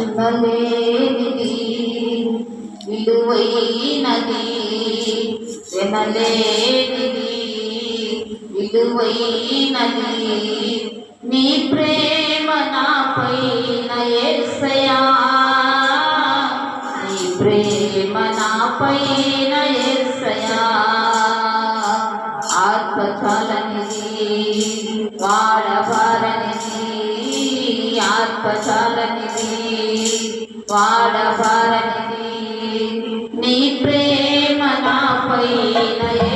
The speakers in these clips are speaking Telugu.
విమలేనిది విలువైనది విమలేనిది విలువైనది నీ ప్రేమ నాపై నయసయా నీ ప్రేమ నాపై నయసయా ఆత్మచల భారతి నీ ప్రేమ నాపై నయ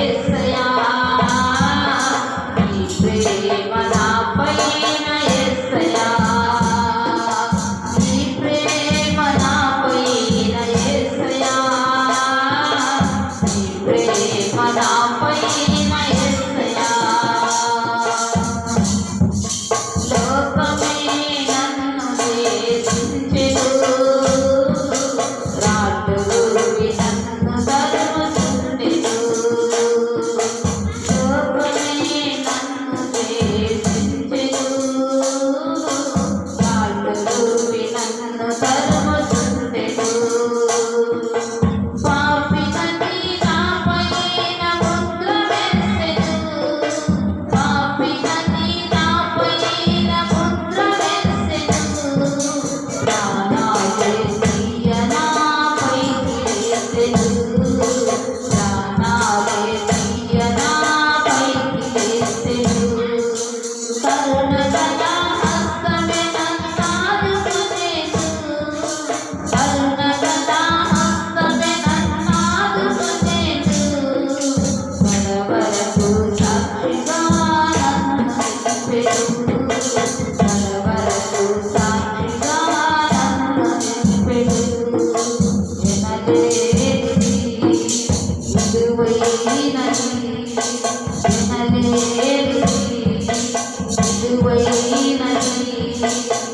只为你们。